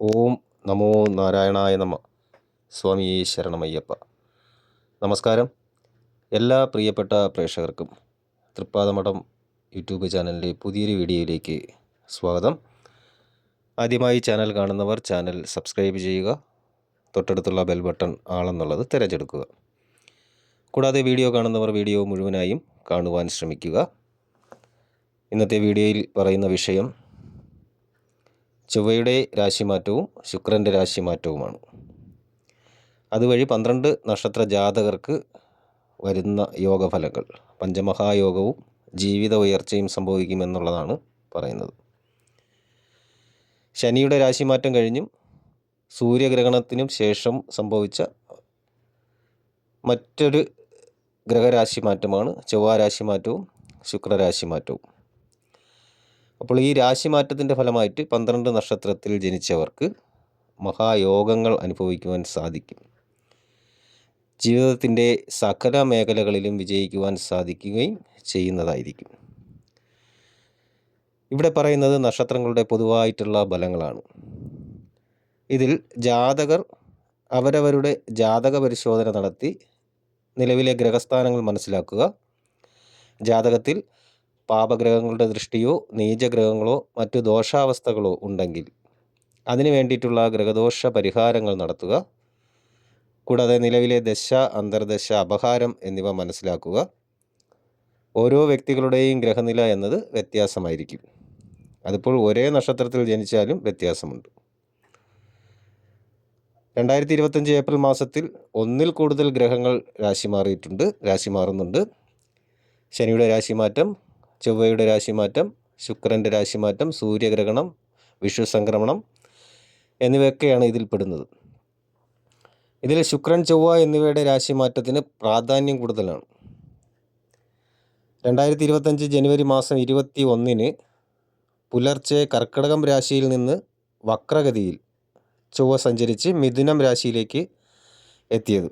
ഓം നമോ നാരായണായ നമ. സ്വാമി ശരണമയ്യപ്പ. നമസ്കാരം. എല്ലാ പ്രിയപ്പെട്ട പ്രേക്ഷകർക്കും തൃപ്പാദമഠം യൂട്യൂബ് ചാനലിന്റെ പുതിയൊരു വീഡിയോയിലേക്ക് സ്വാഗതം. ആദ്യമായി ചാനൽ കാണുന്നവർ ചാനൽ സബ്സ്ക്രൈബ് ചെയ്യുക തൊട്ടടുത്തുള്ള ബെൽ ബട്ടൺ ആളെന്നുള്ളത് തിരഞ്ഞെടുക്കുക. കൂടാതെ വീഡിയോ കാണുന്നവർ വീഡിയോ മുഴുവനായും കാണുവാൻ ശ്രമിക്കുക. ഇന്നത്തെ വീഡിയോയിൽ പറയുന്ന വിഷയം ചൊവ്വയുടെ രാശിമാറ്റവും ശുക്രന്റെ രാശിമാറ്റവുമാണ്. അതുവഴി പന്ത്രണ്ട് നക്ഷത്ര ജാതകർക്ക് വരുന്ന യോഗഫലങ്ങൾ പഞ്ചമഹായോഗവും ജീവിത ഉയർച്ചയും സംഭവിക്കുമെന്നുള്ളതാണ് പറയുന്നത്. ശനിയുടെ രാശിമാറ്റം കഴിഞ്ഞും സൂര്യഗ്രഹണത്തിനും ശേഷം സംഭവിച്ച മറ്റൊരു ഗ്രഹരാശി മാറ്റമാണ് ചൊവ്വ രാശിമാറ്റവും ശുക്രരാശിമാറ്റവും. അപ്പോൾ ഈ രാശിമാറ്റത്തിന്റെ ഫലമായിട്ട് പന്ത്രണ്ട് നക്ഷത്രത്തിൽ ജനിച്ചവർക്ക് മഹായോഗങ്ങൾ അനുഭവിക്കുവാൻ സാധിക്കും. ജീവിതത്തിന്റെ സകല മേഖലകളിലും വിജയിക്കുവാൻ സാധിക്കുകയും ചെയ്യുന്നതായിരിക്കും. ഇവിടെ പറയുന്നത് നക്ഷത്രങ്ങളുടെ പൊതുവായിട്ടുള്ള ബലങ്ങളാണ് ഇതിൽ ജാതകർ അവരവരുടെ ജാതക പരിശോധന നടത്തി നിലവിലെ ഗ്രഹസ്ഥാനങ്ങൾ മനസ്സിലാക്കുക. ജാതകത്തിൽ പാപഗ്രഹങ്ങളുടെ ദൃഷ്ടിയോ നീചഗ്രഹങ്ങളോ മറ്റു ദോഷാവസ്ഥകളോ ഉണ്ടെങ്കിൽ അതിനു വേണ്ടിയിട്ടുള്ള ഗ്രഹദോഷ പരിഹാരങ്ങൾ നടത്തുക. കൂടാതെ നിലവിലെ ദശ അന്തർദശ അപഹാരം എന്നിവ മനസ്സിലാക്കുക. ഓരോ വ്യക്തികളുടെയും ഗ്രഹനില എന്നത് വ്യത്യാസമായിരിക്കും. അതിപ്പോൾ ഒരേ നക്ഷത്രത്തിൽ ജനിച്ചാലും വ്യത്യാസമുണ്ട്. രണ്ടായിരത്തി ഇരുപത്തഞ്ച് ഏപ്രിൽ മാസത്തിൽ ഒന്നിൽ കൂടുതൽ ഗ്രഹങ്ങൾ രാശി മാറിയിട്ടുണ്ട് രാശി മാറുന്നുണ്ട്. ശനിയുടെ രാശിമാറ്റം ചൊവ്വയുടെ രാശിമാറ്റം ശുക്രന്റെ രാശിമാറ്റം സൂര്യഗ്രഹണം വിഷു സംക്രമണം എന്നിവയൊക്കെയാണ് ഇതിൽ പെടുന്നത്. ഇതിൽ ശുക്രൻ ചൊവ്വ എന്നിവയുടെ രാശിമാറ്റത്തിന് പ്രാധാന്യം കൂടുതലാണ്. രണ്ടായിരത്തി ഇരുപത്തഞ്ച് ജനുവരി മാസം ഇരുപത്തി ഒന്നിന് പുലർച്ചെ കർക്കിടകം രാശിയിൽ നിന്ന് വക്രഗതിയിൽ ചൊവ്വ സഞ്ചരിച്ച് മിഥുനം രാശിയിലേക്ക് എത്തിയത്.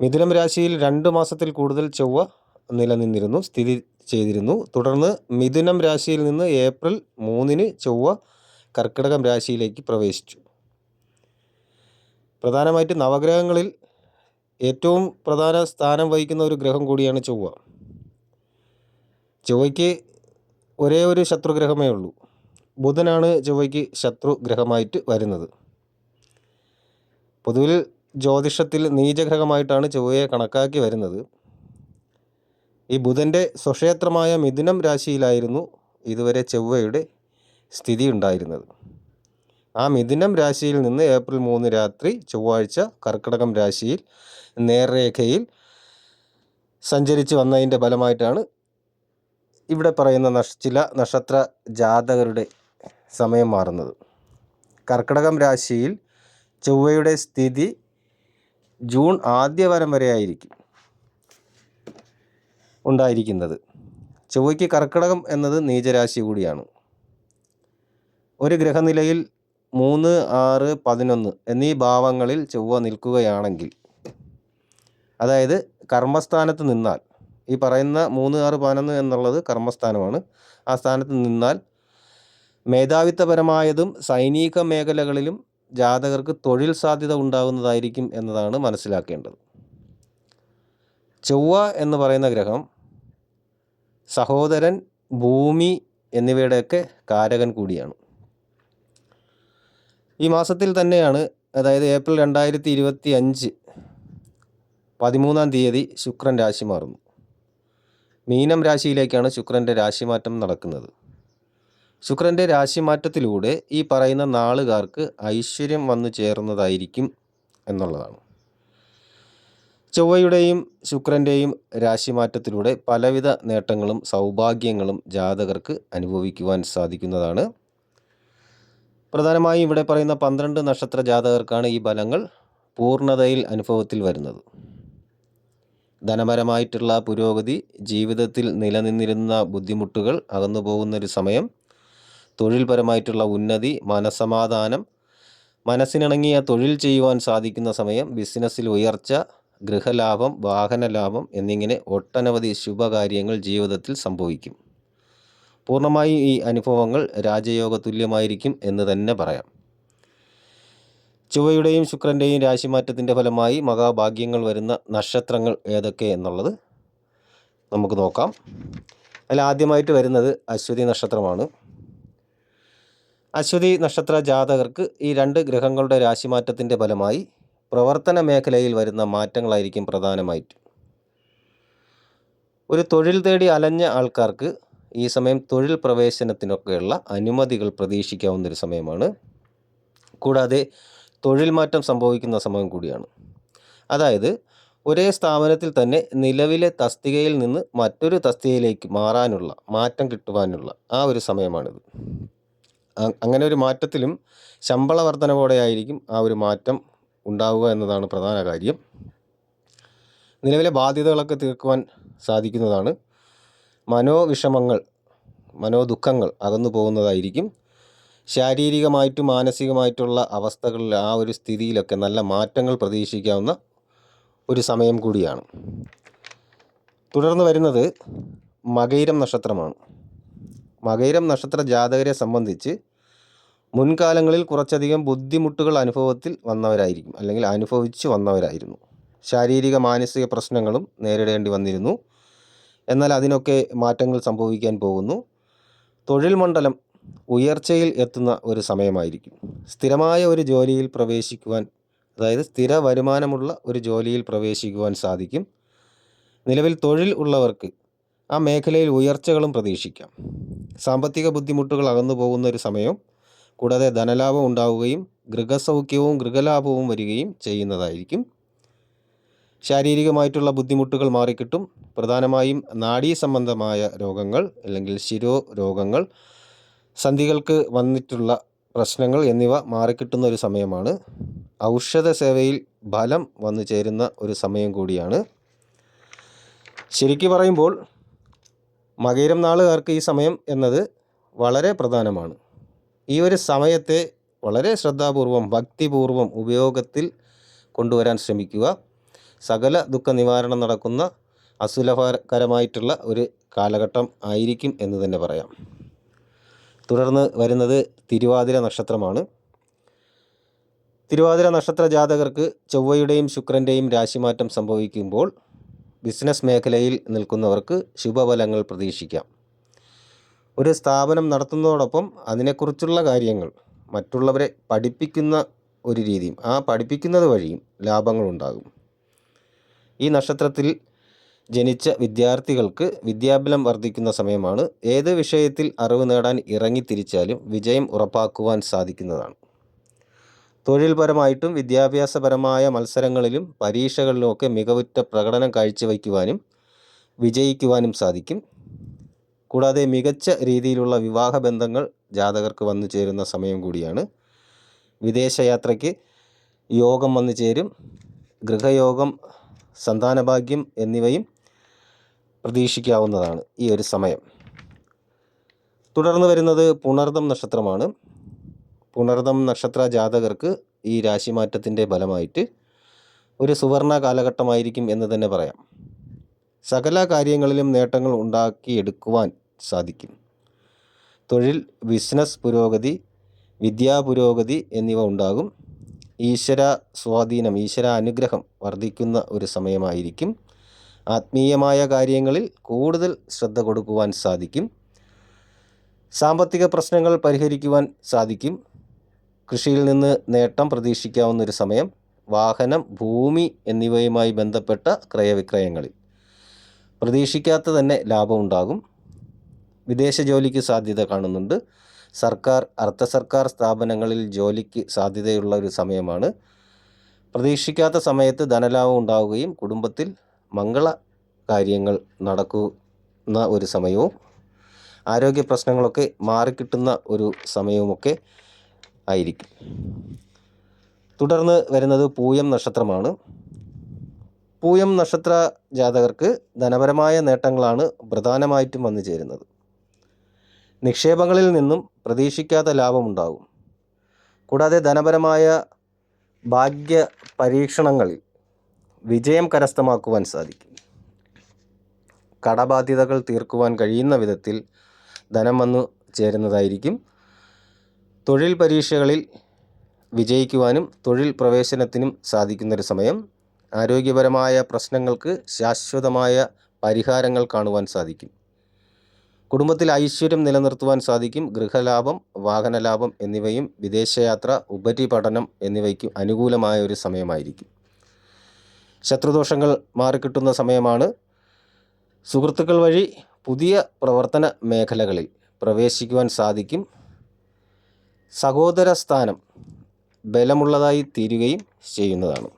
മിഥുനം രാശിയിൽ രണ്ട് മാസത്തിൽ കൂടുതൽ ചൊവ്വ നിലനിന്നിരുന്നു. സ്ഥിതി ചെയ്തിരുന്നു. തുടർന്ന് മിഥുനം രാശിയിൽ നിന്ന് ഏപ്രിൽ മൂന്നിന് ചൊവ്വ കർക്കിടകം രാശിയിലേക്ക് പ്രവേശിച്ചു. പ്രധാനമായിട്ട് നവഗ്രഹങ്ങളിൽ ഏറ്റവും പ്രധാന സ്ഥാനം വഹിക്കുന്ന ഒരു ഗ്രഹം കൂടിയാണ് ചൊവ്വ. ചൊവ്വയ്ക്ക് ഒരേ ഒരു ശത്രുഗ്രഹമേ ഉള്ളൂ. ബുധനാണ് ചൊവ്വയ്ക്ക് ശത്രുഗ്രഹമായിട്ട് വരുന്നത്. പൊതുവിൽ ജ്യോതിഷത്തിൽ നീചഗ്രഹമായിട്ടാണ് ചൊവ്വയെ കണക്കാക്കി വരുന്നത്. ഈ ബുധന്റെ സ്വക്ഷേത്രമായ മിഥുനം രാശിയിലായിരുന്നു ഇതുവരെ ചൊവ്വയുടെ സ്ഥിതി ഉണ്ടായിരുന്നത്. ആ മിഥുനം രാശിയിൽ നിന്ന് ഏപ്രിൽ മൂന്ന് രാത്രി ചൊവ്വാഴ്ച കർക്കിടകം രാശിയിൽ നേർരേഖയിൽ സഞ്ചരിച്ച് വന്നതിന്റെ ഫലമായിട്ടാണ് ഇവിടെ പറയുന്ന നഷ് ചില നക്ഷത്ര ജാതകരുടെ സമയം മാറുന്നത്. കർക്കിടകം രാശിയിൽ ചൊവ്വയുടെ സ്ഥിതി ജൂൺ ആദ്യ വാരം വരെ ആയിരിക്കും. ഉണ്ടായിരിക്കുന്നത്. ചൊവ്വയ്ക്ക് കർക്കിടകം എന്നത് നീചരാശി കൂടിയാണ്. ഒരു ഗ്രഹനിലയിൽ മൂന്ന് ആറ് പതിനൊന്ന് എന്നീ ഭാവങ്ങളിൽ ചൊവ്വ നിൽക്കുകയാണെങ്കിൽ അതായത് കർമ്മസ്ഥാനത്ത് നിന്നാൽ ഈ പറയുന്ന മൂന്ന് ആറ് പതിനൊന്ന് എന്നുള്ളത് കർമ്മസ്ഥാനമാണ്. ആ സ്ഥാനത്ത് നിന്നാൽ മേധാവിത്വപരമായതും സൈനിക മേഖലകളിലും ജാതകർക്ക് തൊഴിൽ സാധ്യത ഉണ്ടാകുന്നതായിരിക്കും എന്നതാണ് മനസ്സിലാക്കേണ്ടത്. ചൊവ്വ എന്ന് പറയുന്ന ഗ്രഹം സഹോദരൻ ഭൂമി എന്നിവയുടെയൊക്കെ കാരകൻ കൂടിയാണ്. ഈ മാസത്തിൽ തന്നെയാണ് അതായത് ഏപ്രിൽ രണ്ടായിരത്തി ഇരുപത്തി അഞ്ച് പതിമൂന്നാം തീയതി ശുക്രൻ രാശി മാറുന്നു. മീനം രാശിയിലേക്കാണ് ശുക്രന്റെ രാശിമാറ്റം നടക്കുന്നത്. ശുക്രന്റെ രാശിമാറ്റത്തിലൂടെ ഈ പറയുന്ന നാളുകാർക്ക് ഐശ്വര്യം വന്നു ചേർന്നതായിരിക്കും എന്നുള്ളതാണ്. ചൊവ്വയുടെയും ശുക്രന്റെയും രാശിമാറ്റത്തിലൂടെ പലവിധ നേട്ടങ്ങളും സൗഭാഗ്യങ്ങളും ജാതകർക്ക് അനുഭവിക്കുവാൻ സാധിക്കുന്നതാണ്. പ്രധാനമായും ഇവിടെ പറയുന്ന പന്ത്രണ്ട് നക്ഷത്ര ജാതകർക്കാണ് ഈ ഫലങ്ങൾ പൂർണതയിൽ അനുഭവത്തിൽ വരുന്നത്. ധനപരമായിട്ടുള്ള പുരോഗതി ജീവിതത്തിൽ നിലനിന്നിരുന്ന ബുദ്ധിമുട്ടുകൾ അകന്നു പോകുന്നൊരു സമയം തൊഴിൽപരമായിട്ടുള്ള ഉന്നതി മനസമാധാനം മനസ്സിനിണങ്ങിയ തൊഴിൽ ചെയ്യുവാൻ സാധിക്കുന്ന സമയം ബിസിനസ്സിൽ ഉയർച്ച ഗൃഹലാഭം വാഹനലാഭം എന്നിങ്ങനെ ഒട്ടനവധി ശുഭകാര്യങ്ങൾ ജീവിതത്തിൽ സംഭവിക്കും. പൂർണമായും ഈ അനുഭവങ്ങൾ രാജയോഗ തുല്യമായിരിക്കും എന്ന് തന്നെ പറയാം. ചൊവ്വയുടെയും ശുക്രന്റെയും രാശിമാറ്റത്തിന്റെ ഫലമായി മഹാഭാഗ്യങ്ങൾ വരുന്ന നക്ഷത്രങ്ങൾ ഏതൊക്കെ എന്നുള്ളത് നമുക്ക് നോക്കാം. അതിൽ ആദ്യമായിട്ട് വരുന്നത് അശ്വതി നക്ഷത്രമാണ്. അശ്വതി നക്ഷത്ര ജാതകർക്ക് ഈ രണ്ട് ഗ്രഹങ്ങളുടെ രാശിമാറ്റത്തിന്റെ ഫലമായി പ്രവർത്തന മേഖലയിൽ വരുന്ന മാറ്റങ്ങളായിരിക്കും പ്രധാനമായിട്ട്. ഒരു തൊഴിൽ തേടി അലഞ്ഞ ആൾക്കാർക്ക് ഈ സമയം തൊഴിൽ പ്രവേശനത്തിനൊക്കെയുള്ള അനുമതികൾ പ്രതീക്ഷിക്കാവുന്ന ഒരു സമയമാണ്. കൂടാതെ തൊഴിൽ മാറ്റം സംഭവിക്കുന്ന സമയം കൂടിയാണ്. അതായത് ഒരേ സ്ഥാപനത്തിൽ തന്നെ നിലവിലെ തസ്തികയിൽ നിന്ന് മറ്റൊരു തസ്തികയിലേക്ക് മാറാനുള്ള മാറ്റം കിട്ടുവാനുള്ള ആ ഒരു സമയമാണിത്. അങ്ങനെ ഒരു മാറ്റത്തിലും ശമ്പള വർധനവോടെയായിരിക്കും ആ ഒരു മാറ്റം ഉണ്ടാവുക എന്നതാണ് പ്രധാന കാര്യം. നിലവിലെ ബാധ്യതകളൊക്കെ തീർക്കുവാൻ സാധിക്കുന്നതാണ്. മനോവിഷമങ്ങൾ മനോദുഃഖങ്ങൾ അകന്നു പോകുന്നതായിരിക്കും. ശാരീരികമായിട്ടും മാനസികമായിട്ടുള്ള അവസ്ഥകളിൽ ആ ഒരു സ്ഥിതിയിലൊക്കെ നല്ല മാറ്റങ്ങൾ പ്രതീക്ഷിക്കാവുന്ന ഒരു സമയം കൂടിയാണ്. തുടർന്ന് വരുന്നത് മകയിരം നക്ഷത്രമാണ്. മകയിരം നക്ഷത്ര ജാതകരെ സംബന്ധിച്ച് മുൻകാലങ്ങളിൽ കുറച്ചധികം ബുദ്ധിമുട്ടുകൾ അനുഭവത്തിൽ വന്നവരായിരിക്കും. അല്ലെങ്കിൽ അനുഭവിച്ചു വന്നവരായിരുന്നു. ശാരീരിക മാനസിക പ്രശ്നങ്ങളും നേരിടേണ്ടി വന്നിരുന്നു. എന്നാൽ അതിനൊക്കെ മാറ്റങ്ങൾ സംഭവിക്കാൻ പോകുന്നു. തൊഴിൽ മണ്ഡലം ഉയർച്ചയിൽ എത്തുന്ന ഒരു സമയമായിരിക്കും. സ്ഥിരമായ ഒരു ജോലിയിൽ പ്രവേശിക്കുവാൻ അതായത് സ്ഥിര വരുമാനമുള്ള ഒരു ജോലിയിൽ പ്രവേശിക്കുവാൻ സാധിക്കും. നിലവിൽ തൊഴിൽ ഉള്ളവർക്ക് ആ മേഖലയിൽ ഉയർച്ചകളും പ്രതീക്ഷിക്കാം. സാമ്പത്തിക ബുദ്ധിമുട്ടുകൾ അകന്നു പോകുന്ന ഒരു സമയം കൂടാതെ ധനലാഭം ഉണ്ടാവുകയും ഗൃഹസൗഖ്യവും ഗൃഹലാഭവും വരികയും ചെയ്യുന്നതായിരിക്കും. ശാരീരികമായിട്ടുള്ള ബുദ്ധിമുട്ടുകൾ മാറിക്കിട്ടും. പ്രധാനമായും നാഡീ സംബന്ധമായ രോഗങ്ങൾ അല്ലെങ്കിൽ ശിരോ രോഗങ്ങൾ സന്ധികൾക്ക് വന്നിട്ടുള്ള പ്രശ്നങ്ങൾ എന്നിവ മാറിക്കിട്ടുന്ന ഒരു സമയമാണ്. ഔഷധ സേവയിൽ ഫലം വന്നു ചേരുന്ന ഒരു സമയം കൂടിയാണ്. ശരിക്കു പറയുമ്പോൾ മകയിരം നാളുകാർക്ക് ഈ സമയം എന്നത് വളരെ പ്രധാനമാണ്. ഈ ഒരു സമയത്തെ വളരെ ശ്രദ്ധാപൂർവം ഭക്തിപൂർവം ഉപയോഗത്തിൽ കൊണ്ടുവരാൻ ശ്രമിക്കുക. സകല ദുഃഖ നിവാരണം നടക്കുന്ന അസുലഭകരമായിട്ടുള്ള ഒരു കാലഘട്ടം ആയിരിക്കും എന്ന് തന്നെ പറയാം. തുടർന്ന് വരുന്നത് തിരുവാതിര നക്ഷത്രമാണ്. തിരുവാതിര നക്ഷത്ര ജാതകർക്ക് ചൊവ്വയുടെയും ശുക്രന്റെയും രാശിമാറ്റം സംഭവിക്കുമ്പോൾ ബിസിനസ് മേഖലയിൽ നിൽക്കുന്നവർക്ക് ശുഭഫലങ്ങൾ പ്രതീക്ഷിക്കാം. ഒരു സ്ഥാപനം നടത്തുന്നതോടൊപ്പം അതിനെക്കുറിച്ചുള്ള കാര്യങ്ങൾ മറ്റുള്ളവരെ പഠിപ്പിക്കുന്ന ഒരു രീതിയും ആ പഠിപ്പിക്കുന്നത് വഴിയും ലാഭങ്ങളുണ്ടാകും. ഈ നക്ഷത്രത്തിൽ ജനിച്ച വിദ്യാർത്ഥികൾക്ക് വിദ്യാബലം വർദ്ധിക്കുന്ന സമയമാണ്. ഏത് വിഷയത്തിൽ അറിവ് നേടാൻ ഇറങ്ങി തിരിച്ചാലും വിജയം ഉറപ്പാക്കുവാൻ സാധിക്കുന്നതാണ്. തൊഴിൽപരമായിട്ടും വിദ്യാഭ്യാസപരമായ മത്സരങ്ങളിലും പരീക്ഷകളിലുമൊക്കെ മികവുറ്റ പ്രകടനം കാഴ്ചവയ്ക്കുവാനും വിജയിക്കുവാനും സാധിക്കും. കൂടാതെ മികച്ച രീതിയിലുള്ള വിവാഹ ബന്ധങ്ങൾ ജാതകർക്ക് വന്നു ചേരുന്ന സമയം കൂടിയാണ്. വിദേശയാത്രയ്ക്ക് യോഗം വന്നു ചേരും. ഗൃഹയോഗം സന്താനഭാഗ്യം എന്നിവയും പ്രതീക്ഷിക്കാവുന്നതാണ് ഈ ഒരു സമയം. തുടർന്ന് വരുന്നത് പുണർദം നക്ഷത്രമാണ്. പുണർദം നക്ഷത്ര ജാതകർക്ക് ഈ രാശിമാറ്റത്തിന്റെ ഫലമായിട്ട് ഒരു സുവർണ കാലഘട്ടമായിരിക്കും എന്ന് തന്നെ പറയാം. സകല കാര്യങ്ങളിലും നേട്ടങ്ങൾ ഉണ്ടാക്കിയെടുക്കുവാൻ സാധിക്കും. തൊഴിൽ ബിസിനസ് പുരോഗതി വിദ്യാ പുരോഗതി എന്നിവ ഉണ്ടാകും. ഈശ്വര സ്വാധീനം ഈശ്വര അനുഗ്രഹം വർദ്ധിക്കുന്ന ഒരു സമയമായിരിക്കും. ആത്മീയമായ കാര്യങ്ങളിൽ കൂടുതൽ ശ്രദ്ധ കൊടുക്കുവാൻ സാധിക്കും. സാമ്പത്തിക പ്രശ്നങ്ങൾ പരിഹരിക്കുവാൻ സാധിക്കും. കൃഷിയിൽ നിന്ന് നേട്ടം പ്രതീക്ഷിക്കാവുന്ന ഒരു സമയം വാഹനം ഭൂമി എന്നിവയുമായി ബന്ധപ്പെട്ട ക്രയവിക്രയങ്ങളിൽ. പ്രതീക്ഷിക്കാത്ത തന്നെ ലാഭമുണ്ടാകും വിദേശ ജോലിക്ക് സാധ്യത കാണുന്നുണ്ട്. സർക്കാർ അർദ്ധ സർക്കാർ സ്ഥാപനങ്ങളിൽ ജോലിക്ക് സാധ്യതയുള്ള ഒരു സമയമാണ്. പ്രതീക്ഷിക്കാത്ത സമയത്ത് ധനലാഭം ഉണ്ടാവുകയും കുടുംബത്തിൽ മംഗള കാര്യങ്ങൾ നടക്കുന്ന ഒരു സമയവും ആരോഗ്യ പ്രശ്നങ്ങളൊക്കെ മാറിക്കിട്ടുന്ന ഒരു സമയവുമൊക്കെ ആയിരിക്കും. തുടർന്ന് വരുന്നത് പൂയം നക്ഷത്രമാണ്. പൂയം നക്ഷത്ര ജാതകർക്ക് ധനപരമായ നേട്ടങ്ങളാണ് പ്രധാനമായിട്ടും വന്നു ചേരുന്നത് നിക്ഷേപങ്ങളിൽ നിന്നും പ്രതീക്ഷിക്കാത്ത ലാഭമുണ്ടാകും. കൂടാതെ ധനപരമായ ഭാഗ്യ പരീക്ഷണങ്ങളിൽ വിജയം കരസ്ഥമാക്കുവാൻ സാധിക്കും. കടബാധ്യതകൾ തീർക്കുവാൻ കഴിയുന്ന വിധത്തിൽ ധനം വന്നു ചേരുന്നതായിരിക്കും. തൊഴിൽ പരീക്ഷകളിൽ വിജയിക്കുവാനും തൊഴിൽ പ്രവേശനത്തിനും സാധിക്കുന്നൊരു സമയം. ആരോഗ്യപരമായ പ്രശ്നങ്ങൾക്ക് ശാശ്വതമായ പരിഹാരങ്ങൾ കാണുവാൻ സാധിക്കും. കുടുംബത്തിൽ ഐശ്വര്യം നിലനിർത്തുവാൻ സാധിക്കും. ഗൃഹലാഭം വാഹനലാഭം എന്നിവയും വിദേശയാത്ര ഉപരിപഠനം എന്നിവയ്ക്ക് അനുകൂലമായ ഒരു സമയമായിരിക്കും. ശത്രുദോഷങ്ങൾ മാറിക്കിട്ടുന്ന സമയമാണ്. സുഹൃത്തുക്കൾ വഴി പുതിയ പ്രവർത്തന മേഖലകളിൽ പ്രവേശിക്കുവാൻ സാധിക്കും. സഹോദര സ്ഥാനം ബലമുള്ളതായി തീരുകയും ചെയ്യുന്നതാണ്.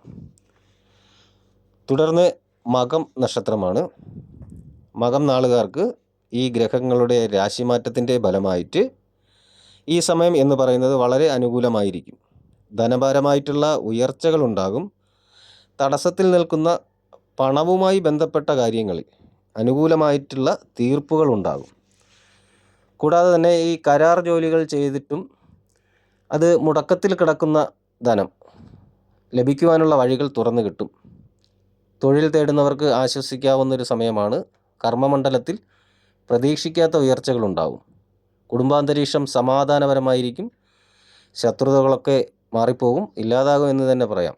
തുടർന്ന് മകം നക്ഷത്രമാണ്. മകം നാളുകാർക്ക് ഈ ഗ്രഹങ്ങളുടെ രാശിമാറ്റത്തിന്റെ ഫലമായിട്ട് ഈ സമയം എന്ന് പറയുന്നത് വളരെ അനുകൂലമായിരിക്കും. ധനപരമായിട്ടുള്ള ഉയർച്ചകൾ ഉണ്ടാകും തടസ്സത്തിൽ നിൽക്കുന്ന പണവുമായി ബന്ധപ്പെട്ട കാര്യങ്ങളിൽ അനുകൂലമായിട്ടുള്ള തീർപ്പുകൾ ഉണ്ടാകും. കൂടാതെ തന്നെ ഈ കരാർ ജോലികൾ ചെയ്തിട്ടും അത് മുടക്കത്തിൽ കിടക്കുന്ന ധനം ലഭിക്കുവാനുള്ള വഴികൾ തുറന്നു കിട്ടും. തൊഴിൽ തേടുന്നവർക്ക് ആശ്വസിക്കാവുന്നൊരു സമയമാണ് കർമ്മമണ്ഡലത്തിൽ പ്രതീക്ഷിക്കാത്ത ഉയർച്ചകളുണ്ടാവും. കുടുംബാന്തരീക്ഷം സമാധാനപരമായിരിക്കും. ശത്രുതകളൊക്കെ മാറിപ്പോകും. ഇല്ലാതാകും എന്ന് തന്നെ പറയാം.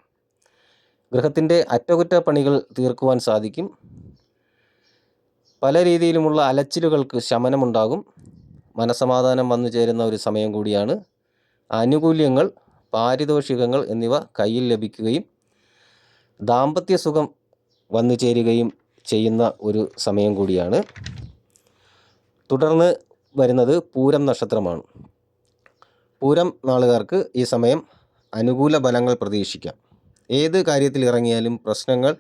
ഗൃഹത്തിന്റെ അറ്റകുറ്റപ്പണികൾ തീർക്കുവാൻ സാധിക്കും. പല രീതിയിലുമുള്ള അലച്ചിലുകൾക്ക് ശമനമുണ്ടാകും. മനസമാധാനം വന്നു ചേരുന്ന ഒരു സമയം കൂടിയാണ്. ആനുകൂല്യങ്ങൾ പാരിതോഷികങ്ങൾ എന്നിവ കയ്യിൽ ലഭിക്കുകയും ദാമ്പത്യ സുഖം വന്നു ചേരുകയും ചെയ്യുന്ന ഒരു സമയം കൂടിയാണ്. തുടർന്ന് വരുന്നത് പൂരം നക്ഷത്രമാണ്. പൂരം നാളുകാർക്ക് ഈ സമയം അനുകൂല ഫലങ്ങൾ പ്രതീക്ഷിക്കാം. ഏത് കാര്യത്തിൽ ഇറങ്ങിയാലും പ്രശ്നങ്ങൾ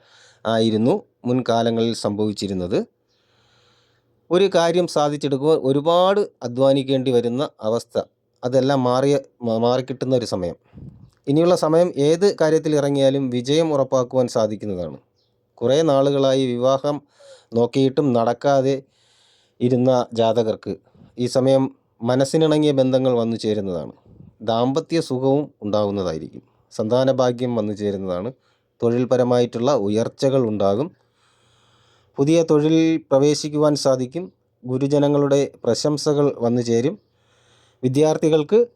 ആയിരുന്നു മുൻകാലങ്ങളിൽ സംഭവിച്ചിരുന്നത്. ഒരു കാര്യം സാധിച്ചെടുക്കുമ്പോൾ ഒരുപാട് അധ്വാനിക്കേണ്ടി വരുന്ന അവസ്ഥ. അതെല്ലാം മാറിയ മാറിക്കിട്ടുന്ന ഒരു സമയം. ഇനിയുള്ള സമയം ഏത് കാര്യത്തിൽ ഇറങ്ങിയാലും വിജയം ഉറപ്പാക്കുവാൻ സാധിക്കുന്നതാണ്. കുറേ നാളുകളായി വിവാഹം നോക്കിയിട്ടും നടക്കാതെ ഇരുന്ന ജാതകർക്ക് ഈ സമയം മനസ്സിനിണങ്ങിയ ബന്ധങ്ങൾ വന്നു ചേരുന്നതാണ്. ദാമ്പത്യ സുഖവും ഉണ്ടാകുന്നതായിരിക്കും. സന്താന ഭാഗ്യം വന്നു ചേരുന്നതാണ്. തൊഴിൽപരമായിട്ടുള്ള ഉയർച്ചകൾ ഉണ്ടാകും. പുതിയ തൊഴിൽ പ്രവേശിക്കുവാൻ സാധിക്കും. ഗുരുജനങ്ങളുടെ പ്രശംസകൾ വന്നു ചേരും. വിദ്യാർത്ഥികൾക്ക്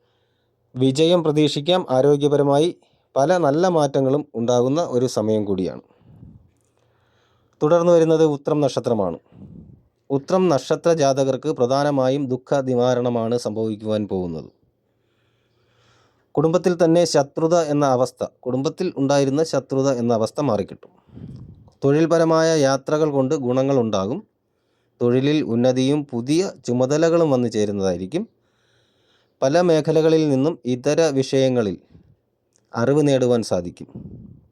വിജയം പ്രതീക്ഷിക്കാം. ആരോഗ്യപരമായി പല നല്ല മാറ്റങ്ങളും ഉണ്ടാകുന്ന ഒരു സമയം കൂടിയാണ്. തുടർന്ന് വരുന്നത് ഉത്രം നക്ഷത്രമാണ്. ഉത്രം നക്ഷത്ര ജാതകർക്ക് പ്രധാനമായും ദുഃഖ നിവാരണമാണ് സംഭവിക്കുവാൻ പോകുന്നത്. കുടുംബത്തിൽ തന്നെ ശത്രുത എന്ന അവസ്ഥ കുടുംബത്തിൽ ഉണ്ടായിരുന്ന ശത്രുത എന്ന അവസ്ഥ മാറിക്കിട്ടും. തൊഴിൽപരമായ യാത്രകൾ കൊണ്ട് ഗുണങ്ങൾ ഉണ്ടാകും. തൊഴിലിൽ ഉന്നതിയും പുതിയ ചുമതലകളും വന്നു ചേരുന്നതായിരിക്കും. പല മേഖലകളിൽ നിന്നും ഇതര വിഷയങ്ങളിൽ അറിവ് നേടുവാൻ സാധിക്കും.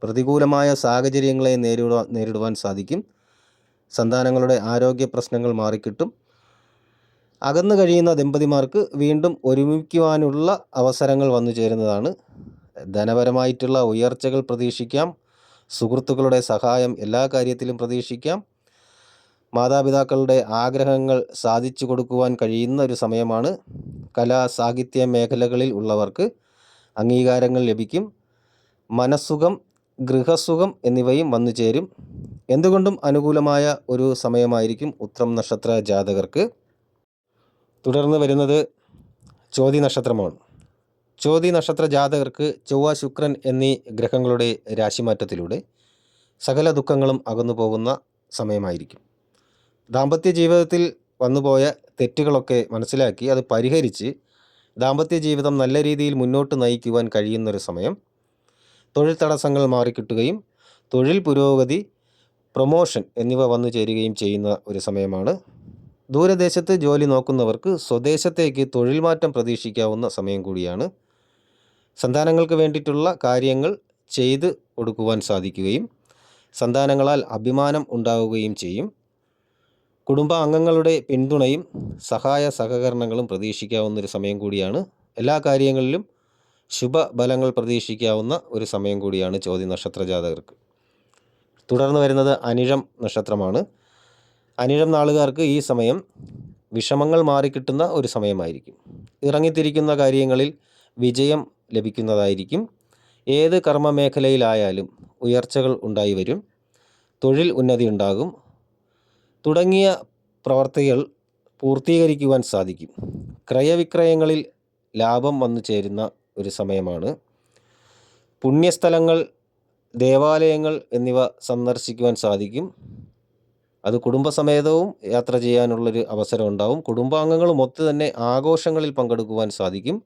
പ്രതികൂലമായ സാഹചര്യങ്ങളെ നേരിടുവാൻ നേരിടുവാൻ സാധിക്കും. സന്താനങ്ങളുടെ ആരോഗ്യ പ്രശ്നങ്ങൾ മാറിക്കിട്ടും. അകന്നു കഴിയുന്ന ദമ്പതിമാർക്ക് വീണ്ടും ഒരുമിക്കുവാനുള്ള അവസരങ്ങൾ വന്നു ചേരുന്നതാണ്. ധനപരമായിട്ടുള്ള ഉയർച്ചകൾ പ്രതീക്ഷിക്കാം. സുഹൃത്തുക്കളുടെ സഹായം എല്ലാ കാര്യത്തിലും പ്രതീക്ഷിക്കാം. മാതാപിതാക്കളുടെ ആഗ്രഹങ്ങൾ സാധിച്ചു കൊടുക്കുവാൻ കഴിയുന്ന ഒരു സമയമാണ്. കലാ സാഹിത്യ മേഖലകളിൽ ഉള്ളവർക്ക് അംഗീകാരങ്ങൾ ലഭിക്കും. മനസ്സുഖം ഗൃഹസുഖം എന്നിവയും വന്നു ചേരും. എന്തുകൊണ്ടും അനുകൂലമായ ഒരു സമയമായിരിക്കും ഉത്രം നക്ഷത്ര ജാതകർക്ക്. തുടർന്ന് വരുന്നത് ചോതി നക്ഷത്രമാണ്. ചോതി നക്ഷത്ര ജാതകർക്ക് ചൊവ്വ ശുക്രൻ എന്നീ ഗ്രഹങ്ങളുടെ രാശിമാറ്റത്തിലൂടെ സകല ദുഃഖങ്ങളും അകന്നു പോകുന്ന സമയമായിരിക്കും. ദാമ്പത്യ ജീവിതത്തിൽ വന്നുപോയ തെറ്റുകളൊക്കെ മനസ്സിലാക്കി അത് പരിഹരിച്ച് ദാമ്പത്യ ജീവിതം നല്ല രീതിയിൽ മുന്നോട്ട് നയിക്കുവാൻ കഴിയുന്നൊരു സമയം. തൊഴിൽ തടസ്സങ്ങൾ മാറിക്കിട്ടുകയും തൊഴിൽ പുരോഗതി പ്രൊമോഷൻ എന്നിവ വന്നു ചേരുകയും ചെയ്യുന്ന ഒരു സമയമാണ്. ദൂരദേശത്ത് ജോലി നോക്കുന്നവർക്ക് സ്വദേശത്തേക്ക് തൊഴിൽ മാറ്റം പ്രതീക്ഷിക്കാവുന്ന സമയം കൂടിയാണ്. സന്താനങ്ങൾക്ക് വേണ്ടിയിട്ടുള്ള കാര്യങ്ങൾ ചെയ്ത് കൊടുക്കുവാൻ സാധിക്കുകയും സന്താനങ്ങളാൽ അഭിമാനം ഉണ്ടാവുകയും ചെയ്യും. കുടുംബ അംഗങ്ങളുടെ പിന്തുണയും സഹായ സഹകരണങ്ങളും പ്രതീക്ഷിക്കാവുന്നൊരു സമയം കൂടിയാണ്. എല്ലാ കാര്യങ്ങളിലും ശുഭഫലങ്ങൾ പ്രതീക്ഷിക്കാവുന്ന ഒരു സമയം കൂടിയാണ് ചോതി നക്ഷത്ര ജാതകർക്ക്. തുടർന്ന് വരുന്നത് അനിഴം നക്ഷത്രമാണ്. അനിഴം നാളുകാർക്ക് ഈ സമയം വിഷമങ്ങൾ മാറിക്കിട്ടുന്ന ഒരു സമയമായിരിക്കും. ഇറങ്ങിത്തിരിക്കുന്ന കാര്യങ്ങളിൽ വിജയം ലഭിക്കുന്നതായിരിക്കും. ഏത് കർമ്മ മേഖലയിലായാലും ഉയർച്ചകൾ ഉണ്ടായി വരും. തൊഴിൽ ഉന്നതി ഉണ്ടാകും. തുടങ്ങിയ പ്രവർത്തികൾ പൂർത്തീകരിക്കുവാൻ സാധിക്കും. ക്രയവിക്രയങ്ങളിൽ ലാഭം വന്നു ചേരുന്ന ഒരു സമയമാണ്. പുണ്യസ്ഥലങ്ങൾ ദേവാലയങ്ങൾ എന്നിവ സന്ദർശിക്കുവാൻ സാധിക്കും. അത് കുടുംബസമേതവും യാത്ര ചെയ്യാനുള്ളൊരു അവസരം ഉണ്ടാവും. കുടുംബാംഗങ്ങളും ഒത്തു തന്നെ ആഘോഷങ്ങളിൽ പങ്കെടുക്കുവാൻ സാധിക്കും.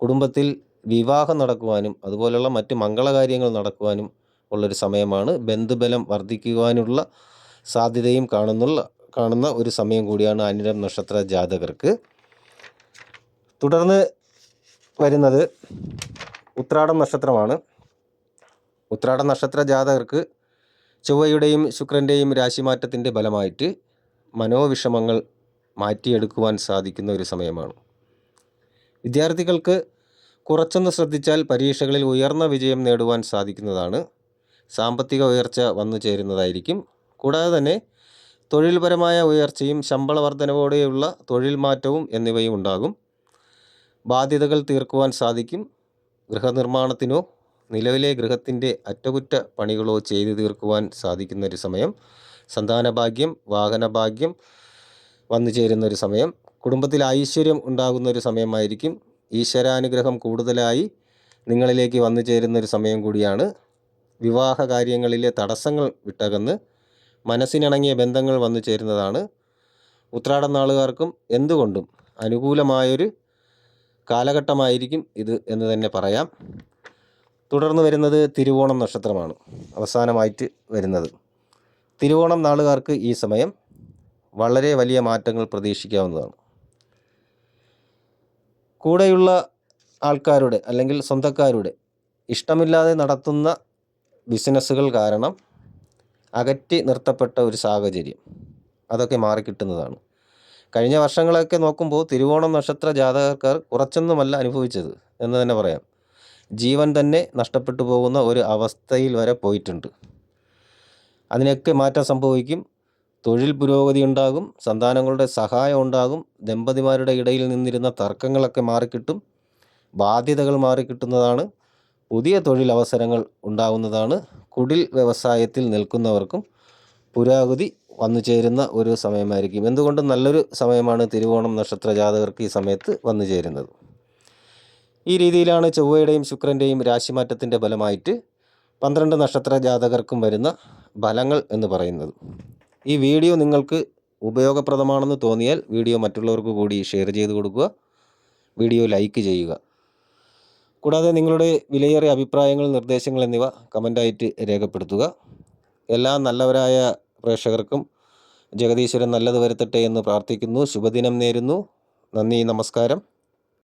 കുടുംബത്തിൽ വിവാഹം നടക്കുവാനും അതുപോലെയുള്ള മറ്റ് മംഗളകാര്യങ്ങൾ നടക്കുവാനും ഉള്ളൊരു സമയമാണ്. ബന്ധുബലം വർദ്ധിക്കുവാനുള്ള സാധ്യതയും കാണുന്നുള്ള കാണുന്ന ഒരു സമയം കൂടിയാണ് അനിരം നക്ഷത്ര ജാതകർക്ക്. തുടർന്ന് വരുന്നത് ഉത്രാടം നക്ഷത്രമാണ്. ഉത്രാടം നക്ഷത്ര ജാതകർക്ക് ചൊവ്വയുടെയും ശുക്രന്റെയും രാശിമാറ്റത്തിന്റെ ഫലമായിട്ട് മനോവിഷമങ്ങൾ മാറ്റിയെടുക്കുവാൻ സാധിക്കുന്ന ഒരു സമയമാണ്. വിദ്യാർത്ഥികൾക്ക് കുറച്ചൊന്ന് ശ്രദ്ധിച്ചാൽ പരീക്ഷകളിൽ ഉയർന്ന വിജയം നേടുവാൻ സാധിക്കുന്നതാണ്. സാമ്പത്തിക ഉയർച്ച വന്നു ചേരുന്നതായിരിക്കും. കൂടാതെ തന്നെ തൊഴിൽപരമായ ഉയർച്ചയും ശമ്പള വർധനവോടെയുള്ള തൊഴിൽ മാറ്റവും എന്നിവയും ഉണ്ടാകും. ബാധ്യതകൾ തീർക്കുവാൻ സാധിക്കും. ഗൃഹനിർമ്മാണത്തിനോ നിലവിലെ ഗൃഹത്തിന്റെ അറ്റകുറ്റ പണികളോ ചെയ്തു തീർക്കുവാൻ സാധിക്കുന്ന ഒരു സമയം സന്താനഭാഗ്യം വാഹനഭാഗ്യം വന്നു ചേരുന്ന ഒരു സമയം കുടുംബത്തിൽ ഐശ്വര്യം ഉണ്ടാകുന്ന ഒരു സമയമായിരിക്കും. ഈശ്വരാനുഗ്രഹം കൂടുതലായി നിങ്ങളിലേക്ക് വന്നു ചേരുന്ന ഒരു സമയം കൂടിയാണ്. വിവാഹ കാര്യങ്ങളിലെ തടസ്സങ്ങൾ വിട്ടകന്ന് മനസ്സിനിണങ്ങിയ ബന്ധങ്ങൾ വന്നു ചേരുന്നതാണ്. ഉത്രാടം നാളുകാർക്കും എന്തുകൊണ്ടും അനുകൂലമായൊരു കാലഘട്ടമായിരിക്കും ഇത് എന്ന് തന്നെ പറയാം. തുടർന്ന് വരുന്നത് തിരുവോണം നക്ഷത്രമാണ്. അവസാനമായിട്ട് വരുന്നത്. തിരുവോണം നാളുകാർക്ക് ഈ സമയം വളരെ വലിയ മാറ്റങ്ങൾ പ്രതീക്ഷിക്കാവുന്നതാണ്. കൂടെയുള്ള ആൾക്കാരുടെ അല്ലെങ്കിൽ സ്വന്തക്കാരുടെ ഇഷ്ടമില്ലാതെ നടത്തുന്ന ബിസിനസ്സുകൾ കാരണം അകറ്റി നിർത്തപ്പെട്ട ഒരു സാഹചര്യം. അതൊക്കെ മാറിക്കിട്ടുന്നതാണ്. കഴിഞ്ഞ വർഷങ്ങളൊക്കെ നോക്കുമ്പോൾ തിരുവോണം നക്ഷത്ര ജാതകക്കാർ കുറച്ചൊന്നുമല്ല അനുഭവിച്ചത് എന്ന് തന്നെ പറയാം. ജീവൻ തന്നെ നഷ്ടപ്പെട്ടു പോകുന്ന ഒരു അവസ്ഥയിൽ വരെ പോയിട്ടുണ്ട്. അതിനൊക്കെ മാറ്റം സംഭവിക്കും. തൊഴിൽ പുരോഗതി ഉണ്ടാകും. സന്താനങ്ങളുടെ സഹായം ഉണ്ടാകും. ദമ്പതിമാരുടെ ഇടയിൽ നിന്നിരുന്ന തർക്കങ്ങളൊക്കെ മാറിക്കിട്ടും. ബാധ്യതകൾ മാറിക്കിട്ടുന്നതാണ്. പുതിയ തൊഴിലവസരങ്ങൾ ഉണ്ടാകുന്നതാണ്. കുടിൽ വ്യവസായത്തിൽ നിൽക്കുന്നവർക്കും പുരോഗതി വന്നു ചേരുന്ന ഒരു സമയമായിരിക്കും. എന്തുകൊണ്ടും നല്ലൊരു സമയമാണ് തിരുവോണം നക്ഷത്ര ജാതകർക്ക് ഈ സമയത്ത് വന്നു ചേരുന്നത്. ഈ രീതിയിലാണ് ചൊവ്വയുടെയും ശുക്രന്റെയും രാശിമാറ്റത്തിന്റെ ഫലമായിട്ട് പന്ത്രണ്ട് നക്ഷത്ര ജാതകർക്കും വരുന്ന ഫലങ്ങൾ എന്ന് പറയുന്നത്. ഈ വീഡിയോ നിങ്ങൾക്ക് ഉപയോഗപ്രദമാണെന്ന് തോന്നിയാൽ വീഡിയോ മറ്റുള്ളവർക്ക് കൂടി ഷെയർ ചെയ്ത് കൊടുക്കുക. വീഡിയോ ലൈക്ക് ചെയ്യുക. കൂടാതെ നിങ്ങളുടെ വിലയേറിയ അഭിപ്രായങ്ങൾ നിർദ്ദേശങ്ങൾ എന്നിവ കമന്റായിട്ട് രേഖപ്പെടുത്തുക. എല്ലാ നല്ലവരായ പ്രേക്ഷകർക്കും ജഗദീശ്വരൻ നല്ലത് വരുത്തട്ടെ എന്ന് പ്രാർത്ഥിക്കുന്നു. ശുഭദിനം നേരുന്നു. നന്ദി നമസ്കാരം.